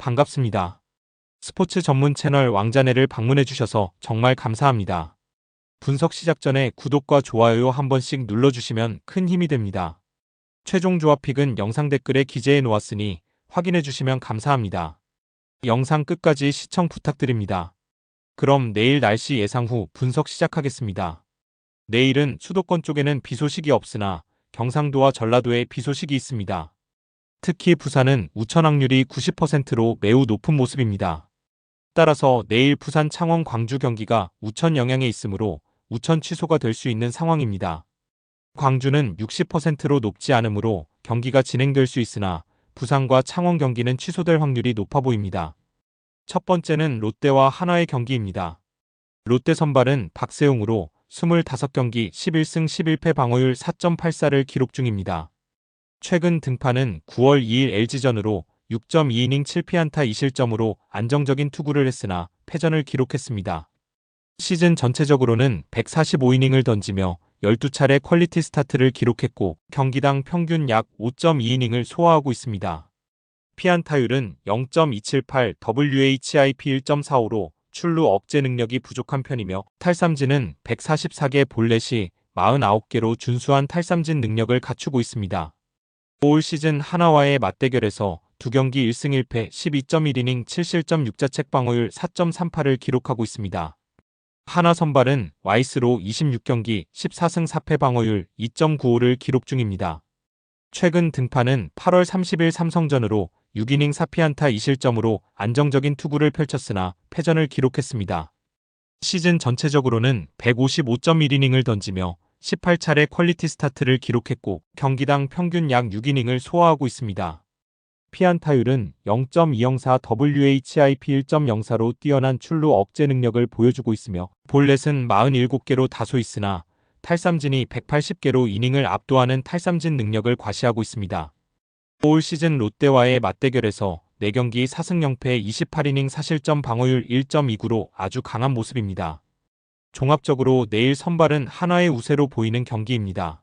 반갑습니다. 스포츠 전문 채널 왕자네를 방문해주셔서 정말 감사합니다. 분석 시작 전에 구독과 좋아요 한 번씩 눌러주시면 큰 힘이 됩니다. 최종 조합 픽은 영상 댓글에 기재해 놓았으니 확인해 주시면 감사합니다. 영상 끝까지 시청 부탁드립니다. 그럼 내일 날씨 예상 후 분석 시작하겠습니다. 내일은 수도권 쪽에는 비 소식이 없으나 경상도와 전라도에 비 소식이 있습니다. 특히 부산은 우천 확률이 90%로 매우 높은 모습입니다. 따라서 내일 부산 창원 광주 경기가 우천 영향에 있으므로 우천 취소가 될 수 있는 상황입니다. 광주는 60%로 높지 않으므로 경기가 진행될 수 있으나 부산과 창원 경기는 취소될 확률이 높아 보입니다. 첫 번째는 롯데와 한화의 경기입니다. 롯데 선발은 박세웅으로 25경기 11승 11패 방어율 4.84를 기록 중입니다. 최근 등판은 9월 2일 LG전으로 6.2이닝 7피안타 2실점으로 안정적인 투구를 했으나 패전을 기록했습니다. 시즌 전체적으로는 145이닝을 던지며 12차례 퀄리티 스타트를 기록했고 경기당 평균 약 5.2이닝을 소화하고 있습니다. 피안타율은 0.278, WHIP 1.45로 출루 억제 능력이 부족한 편이며 탈삼진은 144개 볼넷이 49개로 준수한 탈삼진 능력을 갖추고 있습니다. 올 시즌 하나와의 맞대결에서 두 경기 1승 1패 12.1이닝 7실점 6자책 방어율 4.38을 기록하고 있습니다. 하나 선발은 와이스로 26경기 14승 4패 방어율 2.95를 기록 중입니다. 최근 등판은 8월 30일 삼성전으로 6이닝 4피안타 2실점으로 안정적인 투구를 펼쳤으나 패전을 기록했습니다. 시즌 전체적으로는 155.1이닝을 던지며 18차례 퀄리티 스타트를 기록했고 경기당 평균 약 6이닝을 소화하고 있습니다. 피안타율은 0.204 WHIP 1.04로 뛰어난 출루 억제 능력을 보여주고 있으며 볼넷은 47개로 다소 있으나 탈삼진이 180개로 이닝을 압도하는 탈삼진 능력을 과시하고 있습니다. 올 시즌 롯데와의 맞대결에서 4경기 4승 0패 28이닝 사실점 방어율 1.29로 아주 강한 모습입니다. 종합적으로 내일 선발은 하나의 우세로 보이는 경기입니다.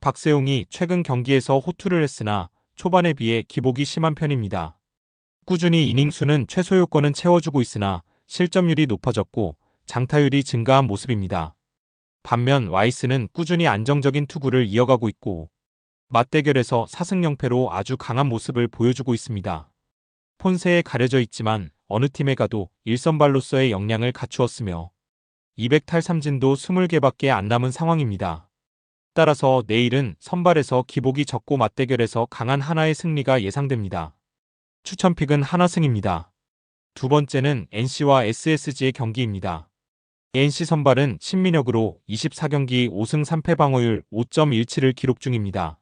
박세웅이 최근 경기에서 호투를 했으나 초반에 비해 기복이 심한 편입니다. 꾸준히 이닝 수는 최소 요건은 채워주고 있으나 실점률이 높아졌고 장타율이 증가한 모습입니다. 반면 와이스는 꾸준히 안정적인 투구를 이어가고 있고 맞대결에서 4승 0패로 아주 강한 모습을 보여주고 있습니다. 폰세에 가려져 있지만 어느 팀에 가도 일선발로서의 역량을 갖추었으며 200탈삼진도 20개밖에 안 남은 상황입니다. 따라서 내일은 선발에서 기복이 적고 맞대결에서 강한 하나의 승리가 예상됩니다. 추천픽은 하나승입니다. 두 번째는 NC와 SSG의 경기입니다. NC 선발은 신민혁으로 24경기 5승 3패 방어율 5.17을 기록 중입니다.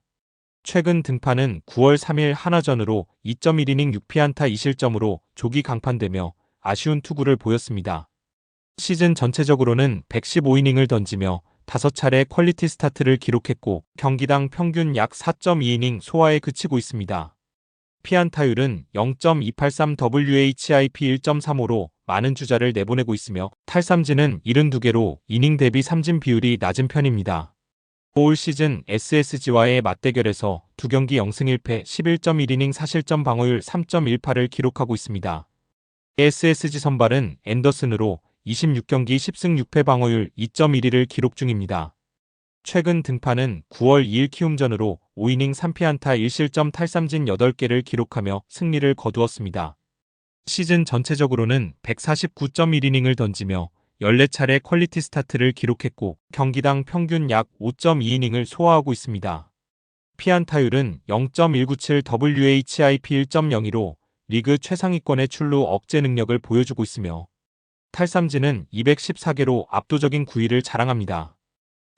최근 등판은 9월 3일 하나전으로 2.1이닝 6피안타 2실점으로 조기 강판되며 아쉬운 투구를 보였습니다. 시즌 전체적으로는 115이닝을 던지며 5차례 퀄리티 스타트를 기록했고 경기당 평균 약 4.2이닝 소화에 그치고 있습니다. 피안타율은 0.283 WHIP 1.35로 많은 주자를 내보내고 있으며 탈삼진은 72개로 이닝 대비 삼진 비율이 낮은 편입니다. 올 시즌 SSG와의 맞대결에서 두 경기 0승 1패 11.1이닝 사실점 방어율 3.18을 기록하고 있습니다. SSG 선발은 앤더슨으로 26경기 10승 6패 방어율 2.12를 기록 중입니다. 최근 등판은 9월 2일 키움전으로 5이닝 3피안타 1실점 탈삼진 8개를 기록하며 승리를 거두었습니다. 시즌 전체적으로는 149.1이닝을 던지며 14차례 퀄리티 스타트를 기록했고 경기당 평균 약 5.2이닝을 소화하고 있습니다. 피안타율은 0.197 WHIP 1.02로 리그 최상위권의 출루 억제 능력을 보여주고 있으며 탈삼진은 214개로 압도적인 9위를 자랑합니다.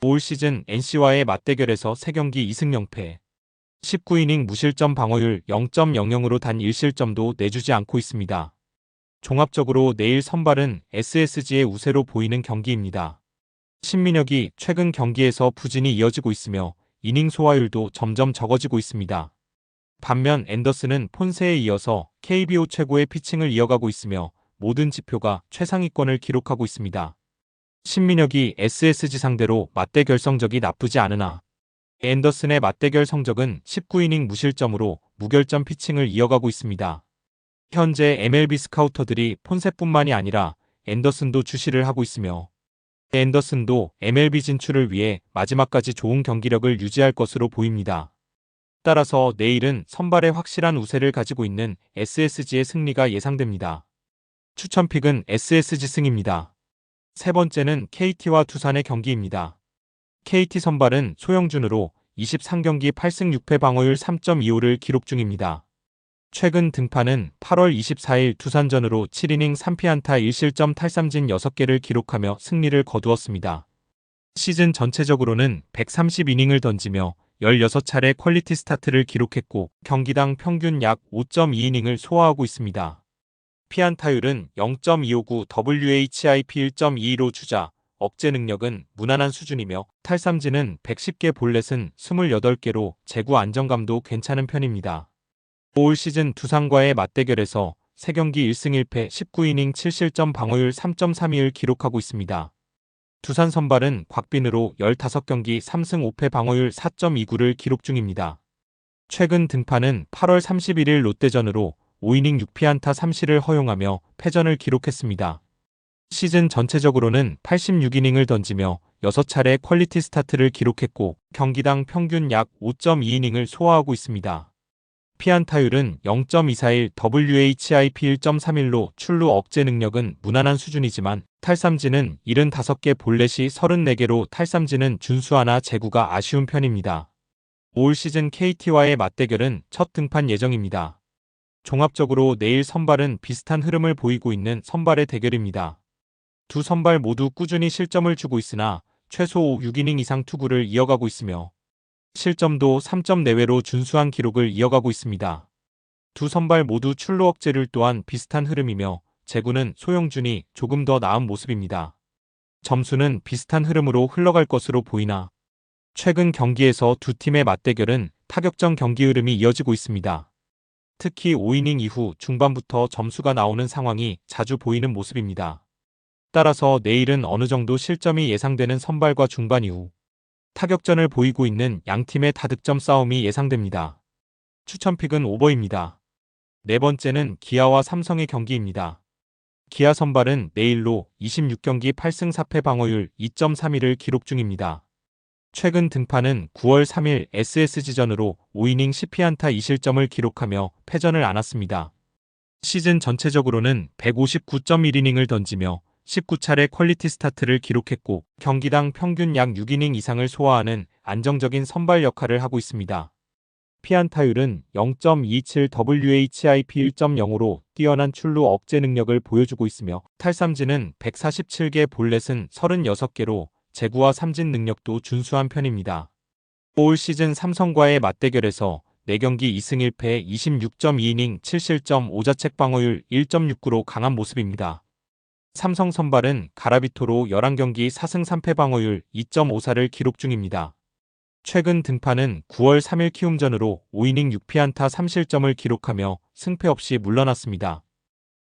올 시즌 NC와의 맞대결에서 3경기 2승 0패, 19이닝 무실점 방어율 0.00으로 단 1실점도 내주지 않고 있습니다. 종합적으로 내일 선발은 SSG의 우세로 보이는 경기입니다. 신민혁이 최근 경기에서 부진이 이어지고 있으며 이닝 소화율도 점점 적어지고 있습니다. 반면 앤더슨은 폰세에 이어서 KBO 최고의 피칭을 이어가고 있으며 모든 지표가 최상위권을 기록하고 있습니다. 신민혁이 SSG 상대로 맞대결 성적이 나쁘지 않으나 앤더슨의 맞대결 성적은 19이닝 무실점으로 무결점 피칭을 이어가고 있습니다. 현재 MLB 스카우터들이 폰세뿐만이 아니라 앤더슨도 주시를 하고 있으며 앤더슨도 MLB 진출을 위해 마지막까지 좋은 경기력을 유지할 것으로 보입니다. 따라서 내일은 선발에 확실한 우세를 가지고 있는 SSG의 승리가 예상됩니다. 추천픽은 SSG 승입니다. 세 번째는 KT와 두산의 경기입니다. KT 선발은 소영준으로 23경기 8승 6패 방어율 3.25를 기록 중입니다. 최근 등판은 8월 24일 두산전으로 7이닝 3피안타 1실점 탈삼진 6개를 기록하며 승리를 거두었습니다. 시즌 전체적으로는 130이닝을 던지며 16차례 퀄리티 스타트를 기록했고 경기당 평균 약 5.2이닝을 소화하고 있습니다. 피안 타율은 0.259 WHIP 1.22로 주자, 억제 능력은 무난한 수준이며 탈삼진은 110개 볼넷은 28개로 제구 안정감도 괜찮은 편입니다. 올 시즌 두산과의 맞대결에서 3경기 1승 1패 19이닝 7실점 방어율 3.32를 기록하고 있습니다. 두산 선발은 곽빈으로 15경기 3승 5패 방어율 4.29를 기록 중입니다. 최근 등판은 8월 31일 롯데전으로 5이닝 6피안타 3시를 허용하며 패전을 기록했습니다. 시즌 전체적으로는 86이닝을 던지며 6차례 퀄리티 스타트를 기록했고 경기당 평균 약 5.2이닝을 소화하고 있습니다. 피안타율은 0.241 WHIP 1.31로 출루 억제 능력은 무난한 수준이지만 탈삼진은 75개 볼넷이 34개로 탈삼진은 준수하나 제구가 아쉬운 편입니다. 올 시즌 KT와의 맞대결은 첫 등판 예정입니다. 종합적으로 내일 선발은 비슷한 흐름을 보이고 있는 선발의 대결입니다. 두 선발 모두 꾸준히 실점을 주고 있으나 최소 6이닝 이상 투구를 이어가고 있으며 실점도 3점 내외로 준수한 기록을 이어가고 있습니다. 두 선발 모두 출루 억제를 또한 비슷한 흐름이며 제구는 소영준이 조금 더 나은 모습입니다. 점수는 비슷한 흐름으로 흘러갈 것으로 보이나 최근 경기에서 두 팀의 맞대결은 타격전 경기 흐름이 이어지고 있습니다. 특히 5이닝 이후 중반부터 점수가 나오는 상황이 자주 보이는 모습입니다. 따라서 내일은 어느 정도 실점이 예상되는 선발과 중반 이후 타격전을 보이고 있는 양 팀의 다득점 싸움이 예상됩니다. 추천픽은 오버입니다. 네 번째는 기아와 삼성의 경기입니다. 기아 선발은 내일로 26경기 8승 4패 방어율 2.31을 기록 중입니다. 최근 등판은 9월 3일 SSG전으로 5이닝 10피안타 2실점을 기록하며 패전을 안았습니다. 시즌 전체적으로는 159.1이닝을 던지며 19차례 퀄리티 스타트를 기록했고 경기당 평균 약 6이닝 이상을 소화하는 안정적인 선발 역할을 하고 있습니다. 피안타율은 0.27 WHIP 1.0으로 뛰어난 출루 억제 능력을 보여주고 있으며 탈삼진은 147개 볼넷은 36개로 제구와 삼진 능력도 준수한 편입니다. 올 시즌 삼성과의 맞대결에서 4경기 2승 1패 26.2이닝 7실점 5자책 방어율 1.69로 강한 모습입니다. 삼성 선발은 가라비토로 11경기 4승 3패 방어율 2.54를 기록 중입니다. 최근 등판은 9월 3일 키움전으로 5이닝 6피안타 3실점을 기록하며 승패 없이 물러났습니다.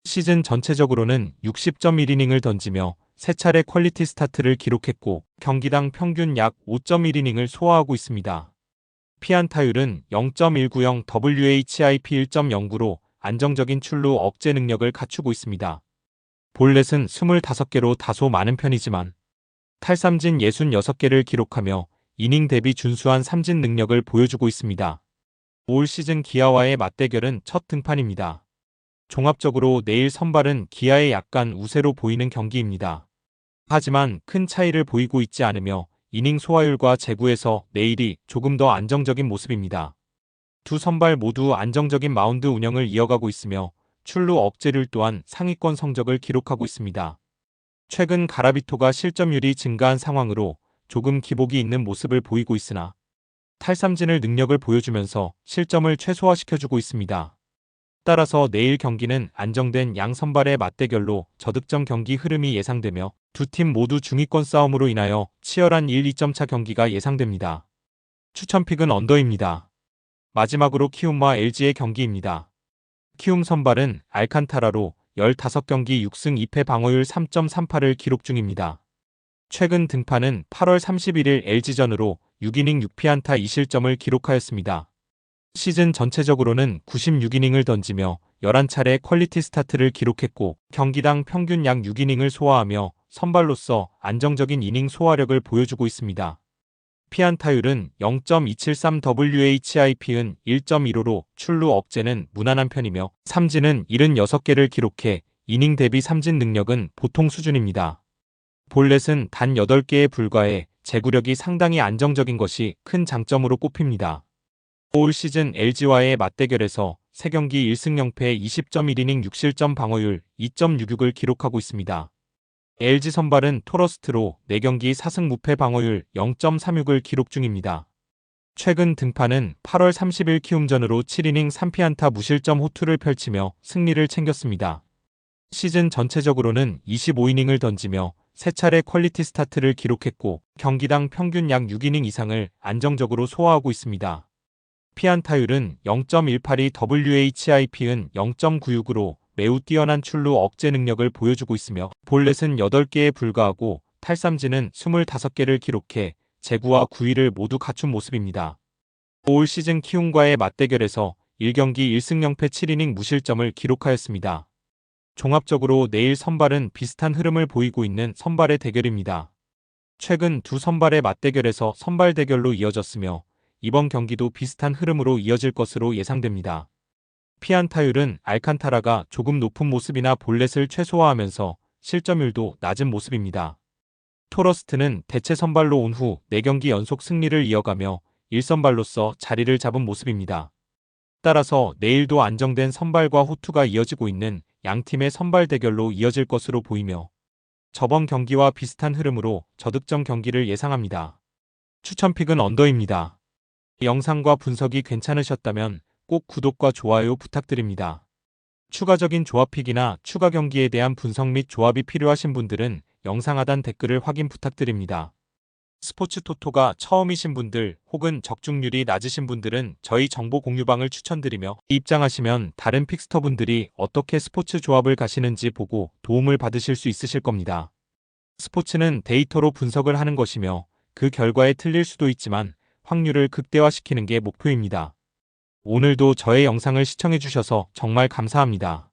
시즌 전체적으로는 60.1이닝을 던지며 3차례 퀄리티 스타트를 기록했고 경기당 평균 약 5.1이닝을 소화하고 있습니다. 피안타율은 0.190 WHIP 1.09로 안정적인 출루 억제 능력을 갖추고 있습니다. 볼넷은 25개로 다소 많은 편이지만 탈삼진 66개를 기록하며 이닝 대비 준수한 삼진 능력을 보여주고 있습니다. 올 시즌 기아와의 맞대결은 첫 등판입니다. 종합적으로 내일 선발은 기아의 약간 우세로 보이는 경기입니다. 하지만 큰 차이를 보이고 있지 않으며 이닝 소화율과 제구에서 내일이 조금 더 안정적인 모습입니다. 두 선발 모두 안정적인 마운드 운영을 이어가고 있으며 출루 억제를 또한 상위권 성적을 기록하고 있습니다. 최근 가라비토가 실점률이 증가한 상황으로 조금 기복이 있는 모습을 보이고 있으나 탈삼진을 능력을 보여주면서 실점을 최소화시켜주고 있습니다. 따라서 내일 경기는 안정된 양 선발의 맞대결로 저득점 경기 흐름이 예상되며 두 팀 모두 중위권 싸움으로 인하여 치열한 1, 2점 차 경기가 예상됩니다. 추천픽은 언더입니다. 마지막으로 키움과 LG의 경기입니다. 키움 선발은 알칸타라로 15경기 6승 2패 방어율 3.38을 기록 중입니다. 최근 등판은 8월 31일 LG전으로 6이닝 6피안타 2실점을 기록하였습니다. 시즌 전체적으로는 96이닝을 던지며 11차례 퀄리티 스타트를 기록했고 경기당 평균 약 6이닝을 소화하며 선발로서 안정적인 이닝 소화력을 보여주고 있습니다. 피안타율은 0.273WHIP은 1.15로 출루 억제는 무난한 편이며 삼진은 76개를 기록해 이닝 대비 삼진 능력은 보통 수준입니다. 볼넷은 단 8개에 불과해 제구력이 상당히 안정적인 것이 큰 장점으로 꼽힙니다. 올 시즌 LG와의 맞대결에서 3경기 1승 0패 20.1이닝 6실점 방어율 2.66을 기록하고 있습니다. LG 선발은 토러스트로 4경기 4승 무패 방어율 0.36을 기록 중입니다. 최근 등판은 8월 30일 키움전으로 7이닝 3피안타 무실점 호투를 펼치며 승리를 챙겼습니다. 시즌 전체적으로는 25이닝을 던지며 3차례 퀄리티 스타트를 기록했고 경기당 평균 약 6이닝 이상을 안정적으로 소화하고 있습니다. 피안타율은 0.182WHIP은 0.96으로 매우 뛰어난 출루 억제 능력을 보여주고 있으며 볼넷은 8개에 불과하고 탈삼진은 25개를 기록해 제구와 구위를 모두 갖춘 모습입니다. 올 시즌 키움과의 맞대결에서 1경기 1승 0패 7이닝 무실점을 기록하였습니다. 종합적으로 내일 선발은 비슷한 흐름을 보이고 있는 선발의 대결입니다. 최근 두 선발의 맞대결에서 선발 대결로 이어졌으며 이번 경기도 비슷한 흐름으로 이어질 것으로 예상됩니다. 피안타율은 알칸타라가 조금 높은 모습이나 볼넷을 최소화하면서 실점율도 낮은 모습입니다. 토러스트는 대체 선발로 온 후 4경기 연속 승리를 이어가며 1선발로서 자리를 잡은 모습입니다. 따라서 내일도 안정된 선발과 호투가 이어지고 있는 양팀의 선발 대결로 이어질 것으로 보이며 저번 경기와 비슷한 흐름으로 저득점 경기를 예상합니다. 추천픽은 언더입니다. 영상과 분석이 괜찮으셨다면 꼭 구독과 좋아요 부탁드립니다. 추가적인 조합픽이나 추가 경기에 대한 분석 및 조합이 필요하신 분들은 영상 하단 댓글을 확인 부탁드립니다. 스포츠 토토가 처음이신 분들 혹은 적중률이 낮으신 분들은 저희 정보 공유방을 추천드리며 입장하시면 다른 픽스터 분들이 어떻게 스포츠 조합을 가시는지 보고 도움을 받으실 수 있으실 겁니다. 스포츠는 데이터로 분석을 하는 것이며 그 결과에 틀릴 수도 있지만 확률을 극대화시키는 게 목표입니다. 오늘도 저의 영상을 시청해주셔서 정말 감사합니다.